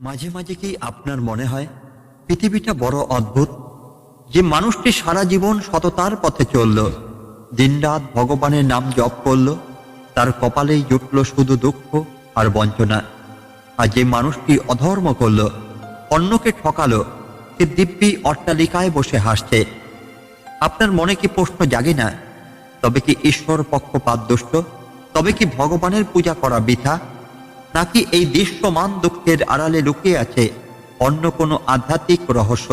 মাঝে মাঝে কি আপনার মনে হয়? পৃথিবীটা বড় অদ্ভুত, যে মানুষটি সারা জীবন সততার পথে চলল, দিনরাত ভগবানের নাম জপ করল, তার কপালেই জুটল শুধু দুঃখ আর বঞ্চনা। আর যে মানুষটি অধর্ম করল, অন্যকে ঠকালো, সে দিব্যি অট্টালিকায় বসে হাসছে। আপনার মনে কি প্রশ্ন জাগে না? তবে কি ঈশ্বর পক্ষপাত দুষ্ট তবে কি ভগবানের পূজা করা বৃথা? নাকি এই দৃশ্যমান দুঃখের আড়ালে লুকিয়ে আছে অন্য কোনো আধ্যাত্মিক রহস্য?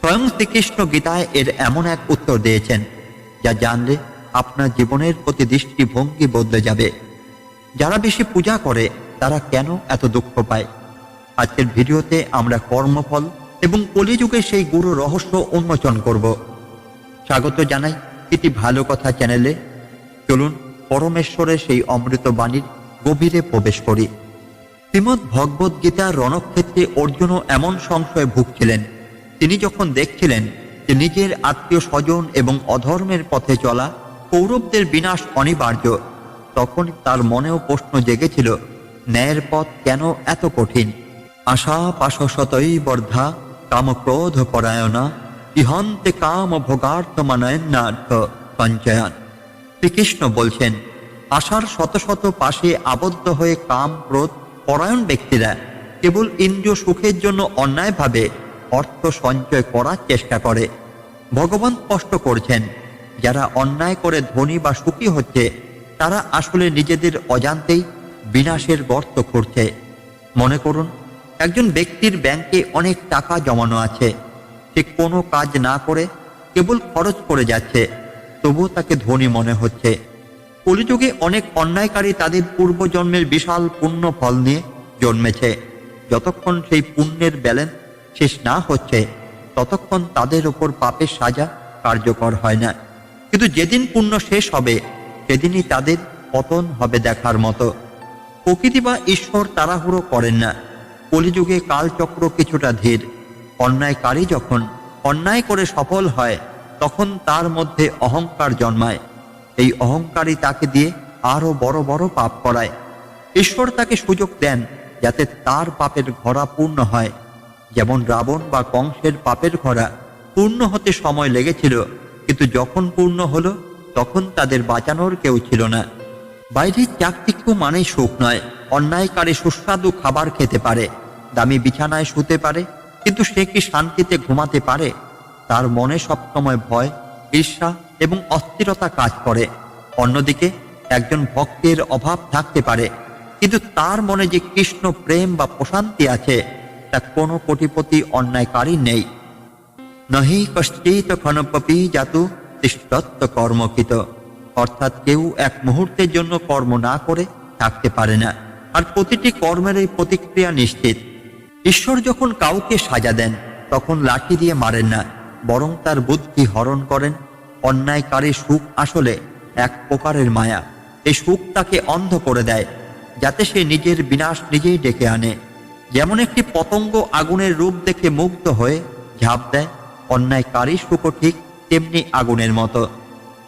স্বয়ং শ্রীকৃষ্ণ গীতায় এর এমন এক উত্তর দিয়েছেন, যা জানলে আপনার জীবনের প্রতি দৃষ্টিভঙ্গি বদলে যাবে। যারা বেশি পূজা করে, তারা কেন এত দুঃখ পায়? আজকের ভিডিওতে আমরা কর্মফল এবং কলিযুগে সেই গুরু রহস্য উন্মোচন করব। স্বাগত জানাই এটি ভালো কথা চ্যানেলে। চলুন, পরমেশ্বরের সেই অমৃত বাণীর গভীরে প্রবেশ করি। শ্রীমদ ভগবত গীতার রণক্ষেত্রে অর্জুনও এমন সংশয়ে ভুগছিলেন। তিনি যখন দেখছিলেন যে নিজের আত্মীয় স্বজন এবং অধর্মের পথে চলা কৌরবদের বিনাশ অনিবার্য, তখন তার মনেও প্রশ্ন জেগেছিল, ন্যায়ের পথ কেন এত কঠিন? আশা পাশশতই বর্ধা, কামক্রোধ পরায়ণা, ইহন্তে কাম ভোগার্থ মানয়নার্থ সঞ্চয়ান। শ্রীকৃষ্ণ বলছেন আশার শত শত পাশে আবদ্ধ হয়ে কাম, ক্রোধ, পরায়ণ ব্যক্তিরা কেবল ইন্দ্রিয় সুখের জন্য অন্যায়ভাবে অর্থ সঞ্চয় করার চেষ্টা করে। ভগবান স্পষ্ট করছেন, যারা অন্যায় করে ধনী বা সুখী হচ্ছে, তারা আসলে নিজেদের অজান্তেই বিনাশের গর্ত করছে মনে করুন, একজন ব্যক্তির ব্যাংকে অনেক টাকা জমানো আছে, সে কোনো কাজ না করে কেবল খরচ করে যাচ্ছে, তবুও তাকে ধনী মনে হচ্ছে। কলিযুগে অনেক অন্যায়কারী তাদের পূর্বজন্মের বিশাল পুণ্য ফল নিয়ে জন্মেছে। যতক্ষণ সেই পুণ্যের ব্যালেন্স শেষ না হচ্ছে, ততক্ষণ তাদের ওপর পাপের সাজা কার্যকর হয় না। কিন্তু যেদিন পুণ্য শেষ হবে, সেদিনই তাদের পতন হবে দেখার মতো। প্রকৃতি বা ঈশ্বর তাড়াহুড়ো করেন না। কলিযুগে কালচক্র কিছুটা ধীর। অন্যায়কারী যখন অন্যায় করে সফল হয়, তখন তার মধ্যে অহংকার জন্মায়। এই অহংকারী তাকে দিয়ে আরও বড় বড় পাপ করায়। ঈশ্বর তাকে সুযোগ দেন যাতে তার পাপের ঘোড়া পূর্ণ হয়। যেমন রাবণ বা কংসের পাপের ঘোড়া পূর্ণ হতে সময় লেগেছিল, কিন্তু যখন পূর্ণ হলো, তখন তাদের বাঁচানোর কেউ ছিল না। বাইরের চাকচিক্য মানেই সুখ নয়, অন্যায়কারী সুস্বাদু খাবার খেতে পারে, দামি বিছানায় শুতে পারে, কিন্তু সে কি শান্তিতে ঘুমাতে পারে? তার মনে সবসময় ভয় ঈর্ষা এবং অস্থিরতা কাজ করে। অন্যদিকে, একজন ভক্তের অভাব থাকতে পারে, কিন্তু তার মনে যে কৃষ্ণ প্রেম বা প্রশান্তি আছে, তা কোনো কোটিপতি অন্যায়কারী নেই। নহি কশ্চিত ক্ষণপপি জাতু তিষ্ঠত্ব কর্মকৃত, অর্থাৎ কেউ এক মুহূর্তের জন্য কর্ম না করে থাকতে পারে না। আর প্রতিটি কর্মেরই প্রতিক্রিয়া নিশ্চিত। ঈশ্বর যখন কাউকে সাজা দেন, তখন লাঠি দিয়ে মারেন না। বরং তার বুদ্ধি হরণ করেন। অন্যায়কারী সুখ আসলে এক প্রকারের মায়া। এই সুখ তাকে অন্ধ করে দেয়, যাতে সে নিজের বিনাশ নিজেই ডেকে আনে। যেমন একটি পতঙ্গ আগুনের রূপ দেখে মুগ্ধ হয়ে ঝাঁপ দেয় অন্যায়কারী সুখও ঠিক তেমনি আগুনের মতো।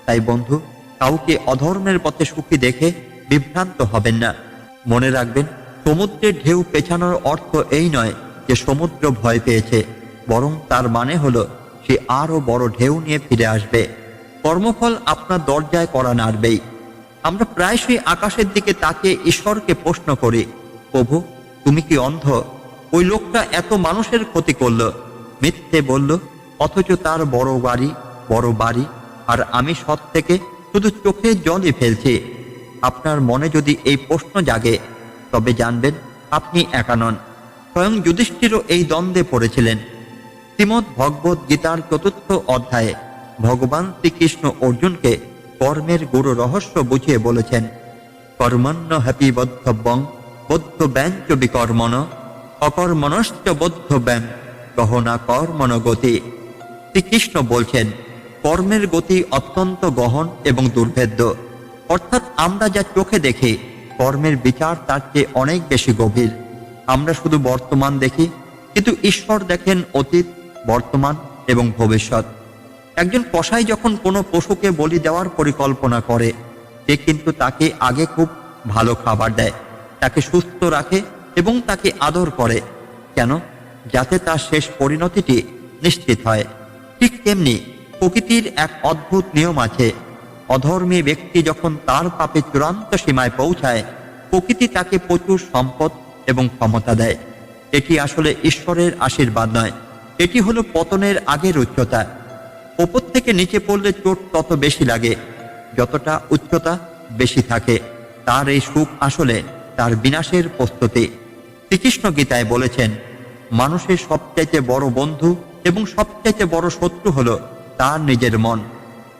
তাই বন্ধু, কাউকে অধর্মের পথে সুখী দেখে বিভ্রান্ত হবেন না। মনে রাখবেন, সমুদ্রের ঢেউ পেছানোর অর্থ এই নয় যে সমুদ্র ভয় পেয়েছে, বরং তার মানে হলো সে আরও বড় ঢেউ নিয়ে ফিরে আসবে। কর্মফল আপনার দরজায় করা নাড়বেই। আমরা প্রায়শই আকাশের দিকে তাকিয়ে ঈশ্বরকে প্রশ্ন করি, প্রভু, তুমি কি অন্ধ? ওই লোকটা এত মানুষের ক্ষতি করল। মিথ্যে বলল, অথচ তার বড় বাড়ি বড় বাড়ি, আর আমি সৎ থেকে শুধু চোখে জলই ফেলছি। আপনার মনে যদি এই প্রশ্ন জাগে, তবে জানবেন আপনি একা নন। স্বয়ং যুধিষ্ঠিরও এই দ্বন্দ্বে পড়েছিলেন। শ্রীমদ ভগবত গীতার চতুর্থ অধ্যায়ে ভগবান শ্রীকৃষ্ণ অর্জুনকে কর্মের গুরু রহস্য বুঝিয়ে বলেছেন কর্মণ্য হ্যাপি বদ্ধব্যং, বদ্ধ ব্যাঞ্চ বিকর্মণ, অকর্মণশ্চ বদ্ধ ব্যাং গহনা কর্মণ গতি। শ্রীকৃষ্ণ বলছেন, কর্মের গতি অত্যন্ত গহন এবং দুর্ভেদ্য। অর্থাৎ আমরা যা চোখে দেখি, কর্মের বিচার তার চেয়ে অনেক বেশি গভীর। আমরা শুধু বর্তমান দেখি, কিন্তু ঈশ্বর দেখেন অতীত বর্তমান এবং ভবিষ্যৎ। একজন কসাই যখন কোনো পশুকে বলি দেওয়ার পরিকল্পনা করে, সে কিন্তু তাকে আগে খুব ভালো খাবার দেয়, তাকে সুস্থ রাখে এবং তাকে আদর করে। কেন? যাতে তার শেষ পরিণতিটি নিশ্চিত হয়। ঠিক তেমনি প্রকৃতির এক অদ্ভুত নিয়ম আছে, অধর্মী ব্যক্তি যখন তার পাপে চূড়ান্ত সীমায় পৌঁছায়, প্রকৃতি তাকে প্রচুর সম্পদ এবং ক্ষমতা দেয়। এটি আসলে ঈশ্বরের আশীর্বাদ নয়। এটি হলো পতনের আগের উচ্চতা। ওপর থেকে নিচে পড়লে চোট তত বেশি লাগে, যতটা উচ্চতা বেশি থাকে। তার এই সুখ আসলে তার বিনাশের প্রস্তুতি। শ্রীকৃষ্ণ গীতায় বলেছেন, মানুষের সবচাইতে বড় বন্ধু এবং সবচাইতে বড় শত্রু হলো তার নিজের মন।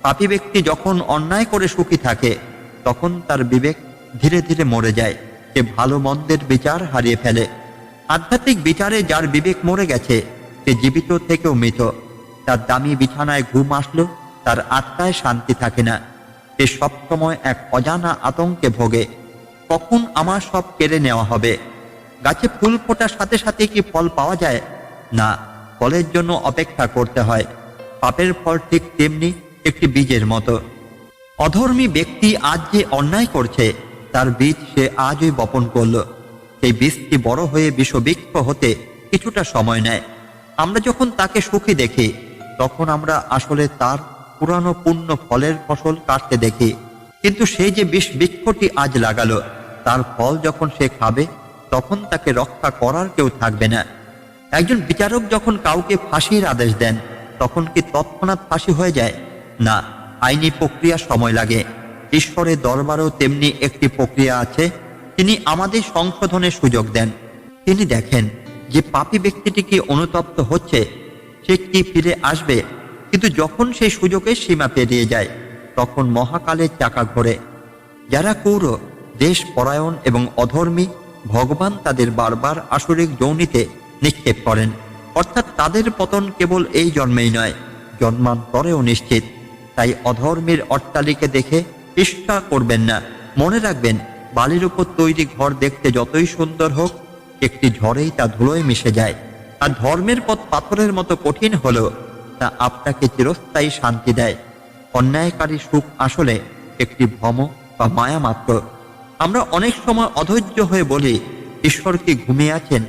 পাপী ব্যক্তি যখন অন্যায় করে সুখী থাকে, তখন তার বিবেক ধীরে ধীরে মরে যায়। সে ভালো মন্দের বিচার হারিয়ে ফেলে। আধ্যাত্মিক বিচারে যার বিবেক মরে গেছে সে জীবিত থেকেও মৃত। তার দামি বিছানায় ঘুম আসলো, তার আত্মায় শান্তি থাকে না। সে সবসময় এক অজানা আতঙ্কে ভোগে। কখন আমার সব কেড়ে নেওয়া হবে? গাছে ফুল ফোটার সাথে সাথে কি ফল পাওয়া যায়? না, ফলের জন্য অপেক্ষা করতে হয়। পাপের ফল ঠিক তেমনি একটি বীজের মতো। অধর্মী ব্যক্তি আজ যে অন্যায় করছে, তার বীজ সে আজই বপন করল। সেই বীজটি বড় হয়ে বিশ্ববৃক্ষ হতে কিছুটা সময় নেয়। আমরা যখন তাকে সুখী দেখি, তখন আমরা আসলে তার পুরানো পূর্ণ ফলের ফসল কাটতে দেখি। কিন্তু সেই যে বিষ বৃক্ষটি আজ লাগালো, তার ফল যখন সে খাবে, তখন তাকে রক্ষা করার কেউ থাকবে না। একজন বিচারক যখন কাউকে ফাঁসির আদেশ দেন, তখন কি তৎক্ষণাৎ ফাঁসি হয়ে যায়? না, আইনি প্রক্রিয়া সময় লাগে। ঈশ্বরের দরবারও তেমনি একটি প্রক্রিয়া আছে। তিনি আমাদের সংশোধনের সুযোগ দেন। তিনি দেখেন যে পাপী ব্যক্তিটি কি অনুতপ্ত হচ্ছে, সে কি ফিরে আসবে? কিন্তু যখন সেই সুযোগের সীমা পেরিয়ে যায়, তখন মহাকালের চাকা ঘোরে। যারা কৌর দেশ পরায়ণ এবং অধর্মী, ভগবান তাদের বারবার আসরিক যৌনিতে নিক্ষেপ করেন। অর্থাৎ তাদের পতন কেবল এই জন্মেই নয়, জন্মান্তরেও নিশ্চিত। তাই অধর্মের অট্টালিকে দেখে ঈর্ষা করবেন না। মনে রাখবেন, বালির উপর তৈরি ঘর দেখতে যতই সুন্দর হোক একটি ঝড়েই তা ধুলোয় মিশে যায়। আর ধর্মের পথ পাথরের মতো কঠিন হলেও তা আপনাকে চিরস্থায়ী শান্তি দেয়। অন্যায়কারী সুখ আসলে একটি ভ্রম বা মায়া মাত্র। আমরা অনেক সময় অধৈর্য হয়ে বলি, ঈশ্বর কি ঘুমিয়ে আছেন?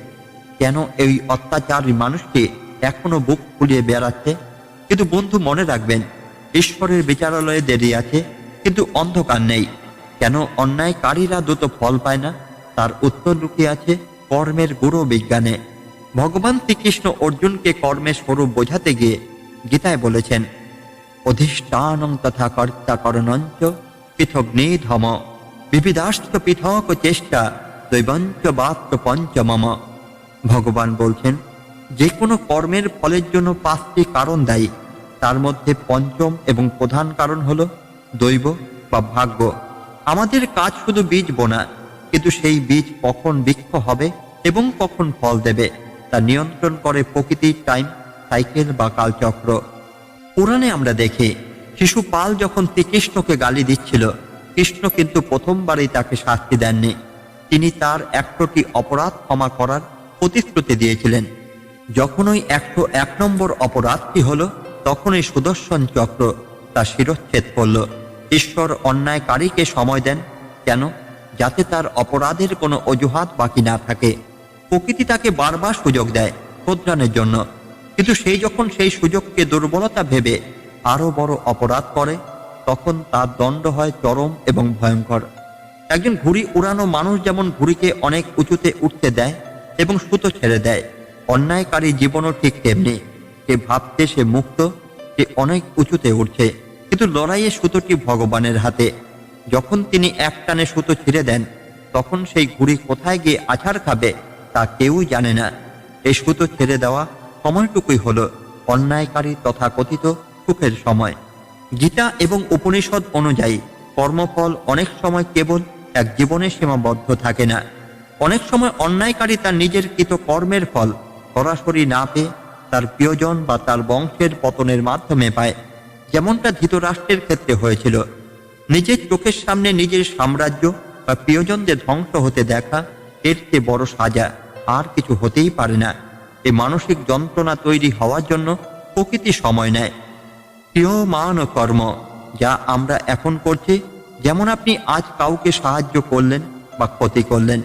কেন এই অত্যাচারী মানুষটি এখনও বুক ফুলিয়ে বেড়াচ্ছে? কিন্তু বন্ধু মনে রাখবেন, ঈশ্বরের বিচারালয়ে দেরি আছে, কিন্তু অন্ধকার নেই। কেন অন্যায়কারীরা দ্রুত ফল পায় না? তার উত্তর লুকিয়ে আছে কর্মের গুরু বিজ্ঞানে। ভগবান শ্রীকৃষ্ণ অর্জুনকে কর্মের স্বরূপ বোঝাতে গিয়ে গীতায় বলেছেন, অধিষ্ঠানং তথা কর্তা করণঞ্চ পৃথক নিধম বিবিধাস্ত পৃথক চেষ্টা দৈবঞ্চ বাত্র পঞ্চমম। ভগবান বলছেন, যে কোনো কর্মের ফলের জন্য পাঁচটি কারণ দায়ী। তার মধ্যে পঞ্চম এবং প্রধান কারণ হল দৈব বা ভাগ্য। আমাদের কাজ শুধু বীজ বোনা কিন্তু সেই বীজ কখন বৃক্ষ হবে এবং কখন ফল দেবে, তা নিয়ন্ত্রণ করে প্রকৃতির টাইম, সাইকেল বা কালচক্র। পুরাণে আমরা দেখি, শিশু পাল যখন শ্রীকৃষ্ণকে গালি দিচ্ছিল, কৃষ্ণ কিন্তু প্রথমবারই তাকে শাস্তি দেননি। তিনি তার একশোটি অপরাধ ক্ষমা করার প্রতিশ্রুতি দিয়েছিলেন। যখনই একশো এক নম্বর অপরাধটি হলো, তখনই সুদর্শন চক্র তার শিরচ্ছেদ করল। ঈশ্বর অন্যায়কারীকে সময় দেন। কেন? যাতে তার অপরাধের কোনো অজুহাত বাকি না থাকে। প্রকৃতি তাকে বারবার সুযোগ দেয় শোধরানোর জন্য। কিন্তু সেই যখন সেই সুযোগকে দুর্বলতা ভেবে আরও বড় অপরাধ করে, তখন তার দণ্ড হয় চরম এবং ভয়ঙ্কর। একজন ঘুড়ি উড়ানো মানুষ যেমন ঘুড়িকে অনেক উঁচুতে উঠতে দেয় এবং সুতো ছেড়ে দেয়, অন্যায়কারী জীবনও ঠিক তেমনি। সে ভাবতে সে মুক্ত, সে অনেক উঁচুতে উঠছে, কিন্তু লড়াইয়ে সুতোটি ভগবানের হাতে। যখন তিনি এক টানে সুতো ছিঁড়ে দেন, তখন সেই ঘুড়ি কোথায় গিয়ে আছাড় খাবে তা কেউই জানে না। এই সুতো ছেড়ে দেওয়া সময়টুকুই হল অন্যায়কারী তথা কথিত সুখের সময়। গীতা এবং উপনিষদ অনুযায়ী কর্মফল অনেক সময় কেবল এক জীবনে সীমাবদ্ধ থাকে না। অনেক সময় অন্যায়কারী তার নিজের কৃত কর্মের ফল সরাসরি না পেয়ে তার প্রিয়জন বা তার বংশের পতনের মাধ্যমে পায়। যেমনটা ধৃতরাষ্ট্রের ক্ষেত্রে হয়েছিল নিজের চোখের সামনে নিজের সাম্রাজ্য বা প্রিয়জনদের ধ্বংস হতে দেখা, এর চেয়ে বড় সাজা আর কিছু হতেই পারে না। এই মানসিক যন্ত্রণা তৈরি হওয়ার জন্য প্রকৃতি সময় নেয়। প্রিয় মান কর্ম যা আমরা এখন করছি, যেমন আপনি আজ কাউকে সাহায্য করলেন বা ক্ষতি করলেন।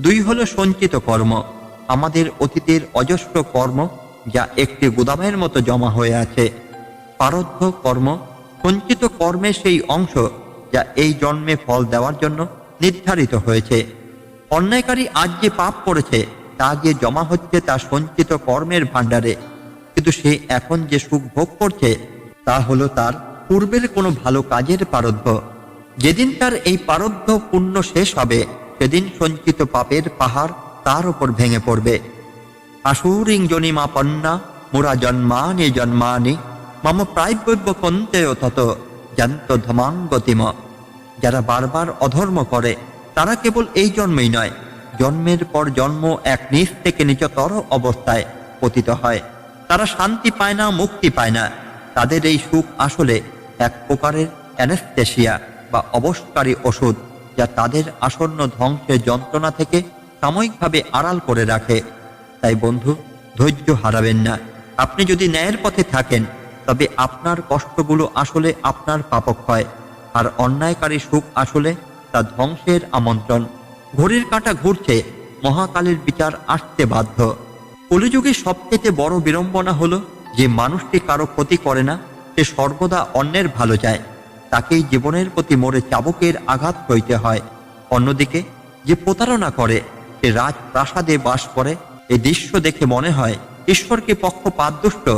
দুই হলো সঞ্চিত কর্ম, আমাদের অতীতের অজস্র কর্ম, যা একটি গুদামের মতো জমা হয়ে আছে। পারদ্ধ কর্ম সঞ্চিত কর্মের সেই অংশ যা এই জন্মে ফল দেওয়ার জন্য নির্ধারিত হয়েছে। অন্যায়কারী আজ যে পাপ করেছে, তা গিয়ে জমা হচ্ছে তার সঞ্চিত কর্মের ভাণ্ডারে। কিন্তু সে এখন যে সুখ ভোগ করছে, তা হলো তার পূর্বের কোনো ভালো কাজের পারদ্ধ যেদিন তার এই পারদ্ধ পুণ্য শেষ হবে, সেদিন সঞ্চিত পাপের পাহাড় তার উপর ভেঙে পড়বে। আসুরিং জনিমা পন্না মুরা জন্মানি জন্মানি মম প্রায়ব্য কন্তেয় তত জান্ত ধমাঙ্গতিম যারা বারবার অধর্ম করে, তারা কেবল এই জন্মেই নয়, জন্মের পর জন্ম এক নিচ থেকে নিচতর অবস্থায় পতিত হয়। তারা শান্তি পায় না, মুক্তি পায় না। তাদের এই সুখ আসলে এক প্রকারের অ্যানেস্থেশিয়া বা অবসকারী ওষুধ, যা তাদের আসন্ন ধ্বংসের যন্ত্রণা থেকে সাময়িকভাবে আড়াল করে রাখে। তাই বন্ধু, ধৈর্য হারাবেন না। আপনি যদি ন্যায়ের পথে থাকেন তবে আপনার কষ্টগুলো আসলে আপনার পাপক্ষয় আর অন্যায়কারী সুখ আসলে তা ধ্বংসের আমন্ত্রণ। ঘড়ির কাঁটা ঘুরছে, মহাকালের বিচার আসতে বাধ্য। কলিযুগে সবথেকে বড় বিড়ম্বনা হলো যে মানুষটি কারও ক্ষতি করে না, সে সর্বদা অন্যের ভালো চায়। তাকেই জীবনের প্রতি মোড়ে চাবকের আঘাত হইতে হয়। অন্যদিকে, যে প্রতারণা করে, সে রাজপ্রাসাদে বাস করে, এ দৃশ্য দেখে মনে হয়, ঈশ্বরকে পক্ষপাতদুষ্ট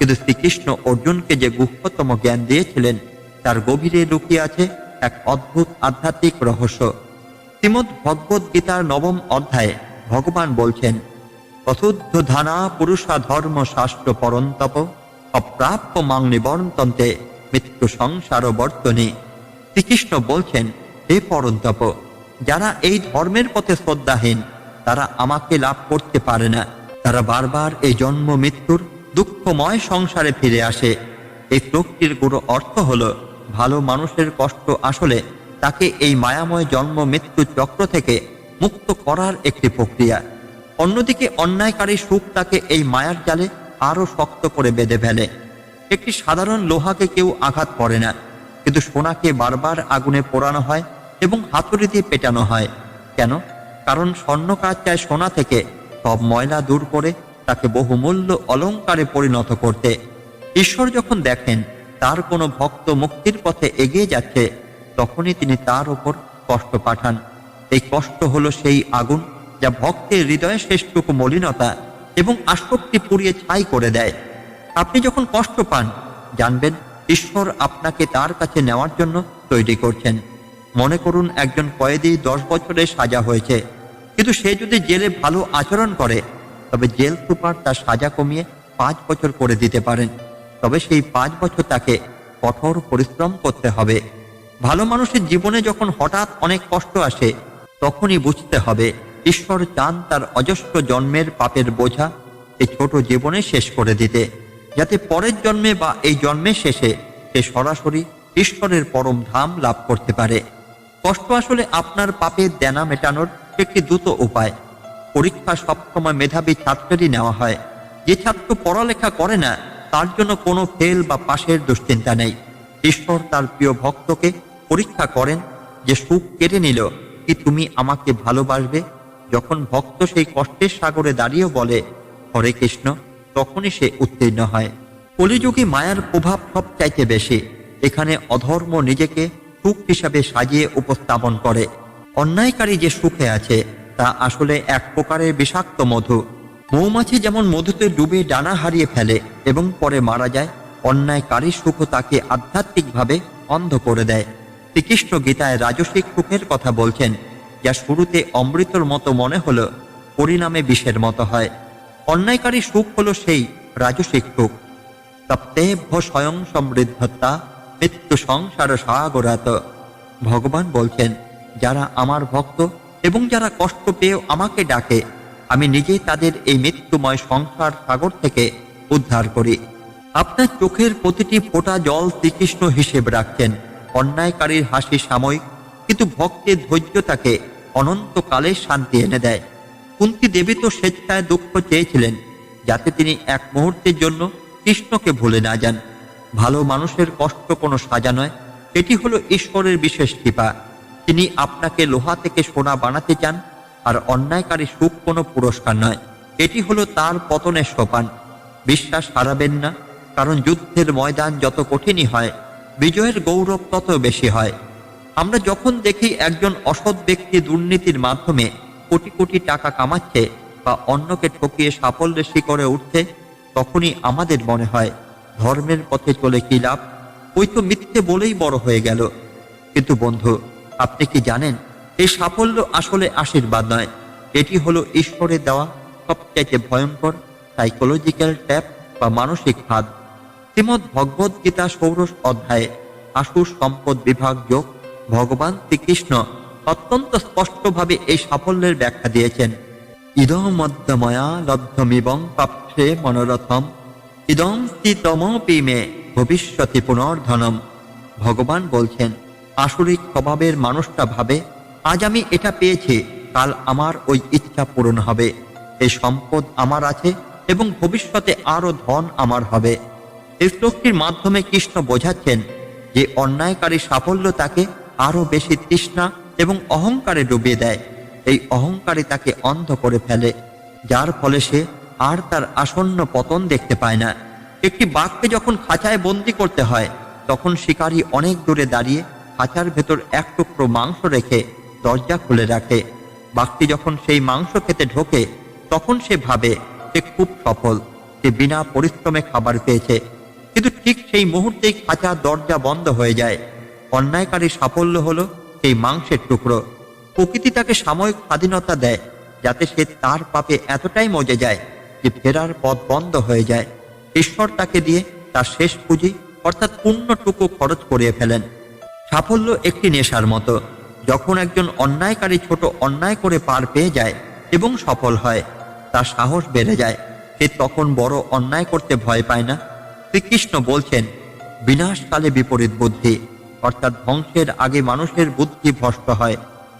কিন্তু শ্রীকৃষ্ণ অর্জুনকে যে গুহ্যতম জ্ঞান দিয়েছিলেন, তার গভীরে লুকিয়ে আছে এক অদ্ভুত আধ্যাত্মিক রহস্য। শ্রীমদ ভগবদ গীতার নবম অধ্যায়ে ভগবান বলছেন অশুদ্ধ ধানা পুরুষা ধর্ম শাস্ত্র পরন্তপ, অপ্রাপ্য মাং নিবর্তন্তে মৃত্যু সংসার বর্তনে। শ্রীকৃষ্ণ বলছেন, হে পরন্তপ, যারা এই ধর্মের পথে শ্রদ্ধাহীন, তারা আমাকে লাভ করতে পারে না। তারা বারবার এই জন্ম মৃত্যুর দুঃখময় সংসারে ফিরে আসে। এই শ্লোকটির গুরু অর্থ হলো, ভালো মানুষের কষ্ট আসলে তাকে এই মায়াময় জন্ম মৃত্যু চক্র থেকে মুক্ত করার একটি প্রক্রিয়া। অন্যদিকে অন্যায়কারী সুখ তাকে এই মায়ার জালে আরও শক্ত করে বেঁধে ফেলে। একটি সাধারণ লোহাকে কেউ আঘাত করে না, কিন্তু সোনাকে বারবার আগুনে পোড়ানো হয় এবং হাতুড়ি দিয়ে পেটানো হয়। কেন? কারণ স্বর্ণকার চায় সোনা থেকে সব ময়লা দূর করে তাকে বহুমূল্য অলংকারে পরিণত করতে। ঈশ্বর যখন দেখেন, তার কোনো ভক্ত মুক্তির পথে এগিয়ে যাচ্ছে, তখনই তিনি তার ওপর কষ্ট পাঠান। এই কষ্ট হলো সেই আগুন যা ভক্তের হৃদয়ে শেষটুকু মলিনতা এবং আসক্তি পুড়িয়ে ছাই করে দেয়। আপনি যখন কষ্ট পান, জানবেন ঈশ্বর আপনাকে তার কাছে নেওয়ার জন্য তৈরি করছেন। মনে করুন, একজন কয়েদি দশ বছরের সাজা হয়েছে। কিন্তু সে যদি জেলে ভালো আচরণ করে তবে জেল সুপার তার সাজা কমিয়ে পাঁচ বছর করে দিতে পারেন। তবে সেই পাঁচ বছর তাকে কঠোর পরিশ্রম করতে হবে। ভালো মানুষের জীবনে যখন হঠাৎ অনেক কষ্ট আসে, তখনই বুঝতে হবে ঈশ্বর চান তার অজস্র জন্মের পাপের বোঝা এই ছোট জীবনে শেষ করে দিতে, যাতে পরের জন্মে বা এই জন্মের শেষে সে সরাসরি ঈশ্বরের পরম ধাম লাভ করতে পারে। কষ্ট আসলে আপনার পাপের দেনা মেটানোর একটি দ্রুত উপায়। পরীক্ষা সবসময় মেধাবী ছাত্রেরই নেওয়া হয়। যে ছাত্র পড়ালেখা করে না, তার জন্য কোনো ফেল বা পাশের দুশ্চিন্তা নেই। ঈশ্বর তার প্রিয় ভক্তকে পরীক্ষা করেন যে সুখ কেড়ে নিল কি তুমি আমাকে ভালোবাসবে? যখন ভক্ত সেই কষ্টের সাগরে দাঁড়িয়ে বলে, হরে কৃষ্ণ, তখনই সে উত্তীর্ণ হয়। কলিযুগে মায়ার প্রভাব সব চাইতে বেশি। এখানে অধর্ম নিজেকে সুখ হিসাবে সাজিয়ে উপস্থাপন করে। অন্যায়কারী যে সুখে আছে তা আসলে এক প্রকারের বিষাক্ত মধু। মৌমাছি যেমন মধুতে ডুবে ডানা হারিয়ে ফেলে এবং পরে মারা যায় অন্যায়কারী সুখও তাকে আধ্যাত্মিকভাবে অন্ধ করে দেয়। শ্রীকৃষ্ণ গীতায় রাজসিক সুখের কথা বলছেন, যা শুরুতে অমৃতর মতো মনে হলো, পরিণামে বিষের মতো হয়। অন্যায়কারী সুখ হলো সেই রাজসিক সুখ। সপ্তেভ্য স্বয়ং সমৃদ্ধতা মৃত্যু সংসার সাগরাত। ভগবান বলছেন, যারা আমার ভক্ত এবং যারা কষ্ট পেয়েও আমাকে ডাকে, আমি নিজে তাদের এই মৃত্যুময় সংসার সাগর থেকে উদ্ধার করি। আপনার চোখের প্রতিটি ফোঁটা জল শ্রীকৃষ্ণ হিসেব রাখছেন অন্যায়কারীর হাসি সাময়িক, কিন্তু ভক্তের ধৈর্য তাকে অনন্তকালে শান্তি এনে দেয়। কুন্তি দেবী তো স্বেচ্ছায় দুঃখ চেয়েছিলেন, যাতে তিনি এক মুহূর্তের জন্য কৃষ্ণকে ভুলে না যান। ভালো মানুষের কষ্ট কোনো সাজা নয় এটি হলো ঈশ্বরের বিশেষ কৃপা। তিনি আপনাকে লোহা থেকে সোনা বানাতে চান, আর অন্যায়কারী সুখ কোনো পুরস্কার নয়। এটি হলো তার পতনের সোপান। বিশ্বাস হারাবেন না, কারণ যুদ্ধের ময়দান যত কঠিনই হয়, বিজয়ের গৌরব তত বেশি হয়। আমরা যখন দেখি একজন অসৎ ব্যক্তি দুর্নীতির মাধ্যমে কোটি কোটি টাকা কামাচ্ছে বা অন্যকে ঠকিয়ে সাফল্যের শিখরে উঠছে, তখনই আমাদের মনে হয়, ধর্মের পথে চলে কি লাভ? ওই তো মিথ্যে বলেই বড় হয়ে গেল। কিন্তু বন্ধু আপনি কি জানেন, এই সাফল্য আসলে আশীর্বাদ নয়। এটি হলো ঈশ্বরের দেওয়া সবচাইতে ভয়ঙ্কর সাইকোলজিক্যাল ট্যাপ বা মানসিক হাত শ্রীমদ ভগবদ গীতা ষোড়শ অধ্যায়ে আশু সম্পদ বিভাগ যোগ ভগবান শ্রীকৃষ্ণ অত্যন্ত স্পষ্টভাবে এই সাফল্যের ব্যাখ্যা দিয়েছেন। ইদম মধ্যময়া লব্ধমিবং পাপে মনোরথম ইদম স্থিতমপি মে ভবিষ্যতি পুনর্ধনম। ভগবান বলছেন আসরিক স্বভাবের মানুষটা ভাবে, আজ আমি এটা পেয়েছি, কাল আমার ওই ইচ্ছা পূরণ হবে। এই সম্পদ আমার আছে এবং ভবিষ্যতে আরও ধন আমার হবে। এই শ্লোকটির মাধ্যমে কৃষ্ণ বোঝাচ্ছেন যে অন্যায়কারী সাফল্য তাকে আরও বেশি তৃষ্ণা এবং অহংকারে ডুবিয়ে দেয়। এই অহংকারী তাকে অন্ধ করে ফেলে, যার ফলে সে আর তার আসন্ন পতন দেখতে পায় না। একটি বাঘকে যখন খাঁচায় বন্দি করতে হয়, তখন শিকারী অনেক দূরে দাঁড়িয়ে খাঁচার ভেতর এক টুকরো মাংস রেখে দরজা খুলে রাখে। বাঘটি যখন সেই মাংস খেতে ঢোকে, তখন সে ভাবে সে খুব সফল, সে বিনা পরিশ্রমে খাবার পেয়েছে। কিন্তু ঠিক সেই মুহূর্তেই খাঁচার দরজা বন্ধ হয়ে যায়। অন্যায়কারী সাফল্য হলো সেই মাংসের টুকরো। প্রকৃতি তাকে সাময়িক স্বাধীনতা দেয়, যাতে সে তার পাপে এতটাই মজে যায় যে ফেরার পথ বন্ধ হয়ে যায়। ঈশ্বর তাকে দিয়ে তার শেষ পুঁজি অর্থাৎ পূর্ণটুকু খরচ করিয়ে ফেলেন। সাফল্য একটি নেশার মতো। যখন একজন অন্যায়কারী ছোট অন্যায় করে পার পেয়ে যায় এবং সফল হয়, তার সাহস বেড়ে যায়, সে তখন বড় অন্যায় করতে ভয় পায় না। শ্রীকৃষ্ণ বলছেন, বিনাশকালে বিপরীত বুদ্ধি, অর্থাৎ ধ্বংসের আগে মানুষের বুদ্ধি ভ্রষ্ট হয়।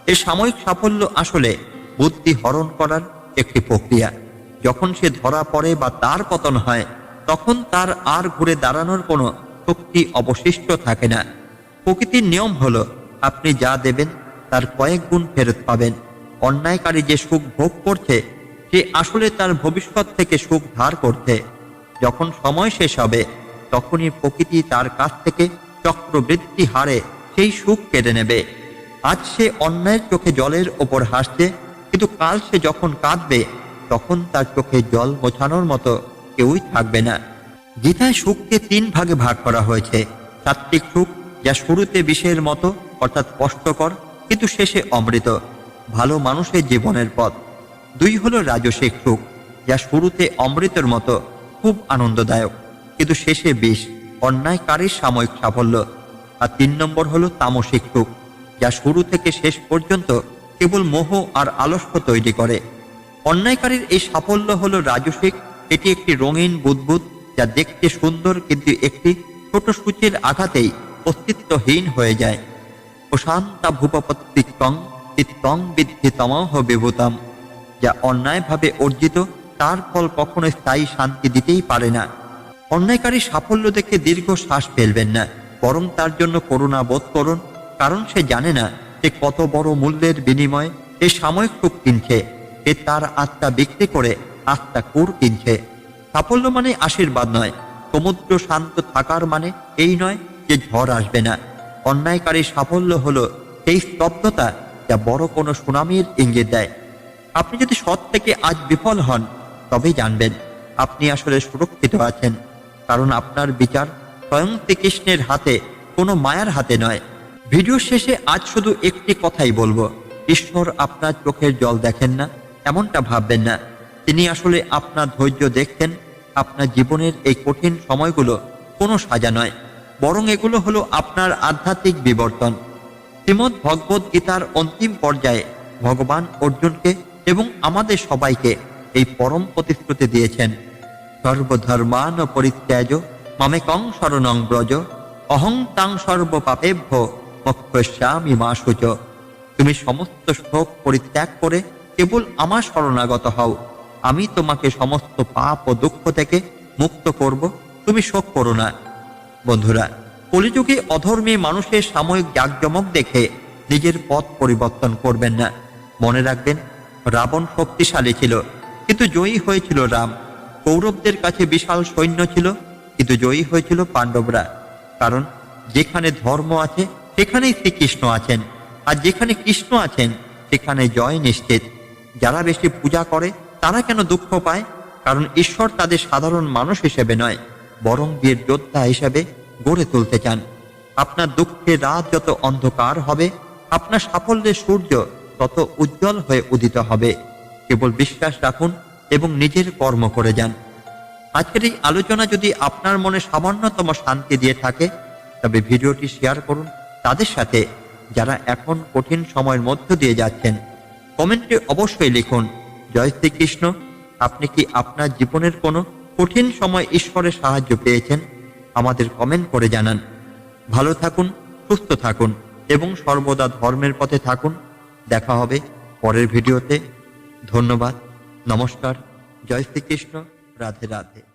এ সাময়িক সাফল্য আসলে বুদ্ধি হরণ করার একটি প্রক্রিয়া। যখন সে ধরা পড়ে বা তার পতন হয়, তখন তার আর ঘুরে দাঁড়ানোর কোনো শক্তি অবশিষ্ট থাকে না। প্রকৃতির নিয়ম হলো, আপনি যা দেবেন তার কয়েক গুণ ফেরত পাবেন। অন্যায়কারী যে সুখ ভোগ করছে, সে আসলে তার ভবিষ্যৎ থেকে সুখ ধার করছে। যখন সময় শেষ হবে, তখনই প্রকৃতি তার কাছ থেকে চক্রবৃদ্ধি হারে সেই সুখ কেড়ে নেবে। আজ সে অন্যায়ের চোখে জলের ওপর হাসছে, কিন্তু কাল সে যখন কাঁদবে, তখন তার চোখে জল মোছানোর মতো কেউই থাকবে না। গীতায় সুখকে তিন ভাগে ভাগ করা হয়েছে। সাত্বিক সুখ যা শুরুতে বিষের মতো, অর্থাৎ কষ্টকর, কিন্তু শেষে অমৃত। ভালো মানুষের জীবনের পথ। দুই হলো রাজসিক সুখ, যা শুরুতে অমৃতের মতো, খুব আনন্দদায়ক, কিন্তু শেষে বিষ। অন্যায়কারীর সাময়িক সাফল্য। আর তিন নম্বর হলো তামসিক সুখ, যা শুরু থেকে শেষ পর্যন্ত কেবল মোহ আর আলস্য তৈরি করে। অন্যায়কারীর এই সাফল্য হলো রাজসিক, এটি একটি রঙিন বুদবুদ, যা দেখতে সুন্দর, কিন্তু একটি ছোট সূচের আঘাতেই অস্তিত্বহীন হয়ে যায়। প্রশান্তা ভূপপত্তিকং চিত্তং বিদ্ধি তমহ বিভূতম। যা অন্যায়ভাবে অর্জিত, তার ফল কখনো স্থায়ী শান্তি দিতেই পারে না। অন্যায়কারী সাফল্য দেখে দীর্ঘ শ্বাস ফেলবেন না, বরং তার জন্য করুণা বোধ করুন, কারণ সে জানে না, সে কত বড় মূল্যের বিনিময়ে এ সাময়িক সুখ কিনছে। সে তার আত্মা বিক্রি করে আত্মা কুর কিনছে। সাফল্য মানে আশীর্বাদ নয়, সমুদ্র শান্ত থাকার মানে এই নয় যে ঝড় আসবে না। অন্যায়কারী সাফল্য হলো সেই স্তব্ধতা যা বড় কোনো সুনামির ইঙ্গিত দেয়। আপনি যদি সৎ থেকে আজ বিফল হন, তবেই জানবেন আপনি আসলে সুরক্ষিত আছেন। কারণ আপনার বিচার স্বয়ং শ্রীকৃষ্ণের হাতে, কোনো মায়ার হাতে নয়। ভিডিও শেষে আজ শুধু একটি কথাই বলব, ঈশ্বর আপনার চোখের জল দেখেন না, এমনটা ভাববেন না। তিনি আসলে আপনার ধৈর্য দেখতেন, আপনার জীবনের এই কঠিন সময়গুলো কোনো সাজা নয়। বরং এগুলো হলো আপনার আধ্যাত্মিক বিবর্তন। শ্রীমদ ভগবত গীতার অন্তিম পর্যায়ে ভগবান অর্জুনকে এবং আমাদের সবাইকে এই পরম প্রতিশ্রুতি দিয়েছেন। সর্বধর্মান পরিত্যাজ মামেকং শরণং ব্রজ, অহং তাং সর্বপাপেভ্য মক্ষস্যামি মা সুচ। তুমি সমস্ত শোক পরিত্যাগ করে কেবল আমার শরণাগত হও। আমি তোমাকে সমস্ত পাপ ও দুঃখ থেকে মুক্ত করব। তুমি শোক করো না। বন্ধুরা, কলিযুগে অধর্মী মানুষের সাময়িক জাকজমক দেখে নিজের পথ পরিবর্তন করবেন না। মনে রাখবেন, রাবণ শক্তিশালী ছিল, কিন্তু জয়ী হয়েছিল রাম। কৌরবদের কাছে বিশাল সৈন্য ছিল, কিন্তু জয়ী হয়েছিল পাণ্ডবরা। কারণ, যেখানে ধর্ম আছে, সেখানেই শ্রীকৃষ্ণ আছেন। আর যেখানে কৃষ্ণ আছেন, সেখানে জয় নিশ্চিত। যারা বেশি পূজা করে, তারা কেন দুঃখ পায়? কারণ ঈশ্বর তাদের সাধারণ মানুষ হিসেবে নয়। বরং বীর যোদ্ধা হিসাবে গড়ে তুলতে চান। আপনার দুঃখের রাত যত অন্ধকার হবে, আপনার সাফল্যের সূর্য তত উজ্জ্বল হয়ে উদিত হবে। কেবল বিশ্বাস রাখুন এবং নিজের কর্ম করে যান। আজকের এই আলোচনা যদি আপনার মনে সামান্যতম শান্তি দিয়ে থাকে, তবে ভিডিওটি শেয়ার করুন। তাদের সাথে যারা এখন কঠিন সময়ের মধ্য দিয়ে যাচ্ছেন, কমেন্টে অবশ্যই লিখুন, জয় শ্রীকৃষ্ণ, আপনি কি আপনার জীবনের কোনো কঠিন সময় ঈশ্বরের সাহায্য পেয়েছেন, আমাদের কমেন্ট করে জানান। ভালো থাকুন, সুস্থ থাকুন এবং সর্বদা ধর্মের পথে থাকুন। দেখা হবে পরের ভিডিওতে। ধন্যবাদ, নমস্কার, জয় শ্রীকৃষ্ণ, রাধে রাধে।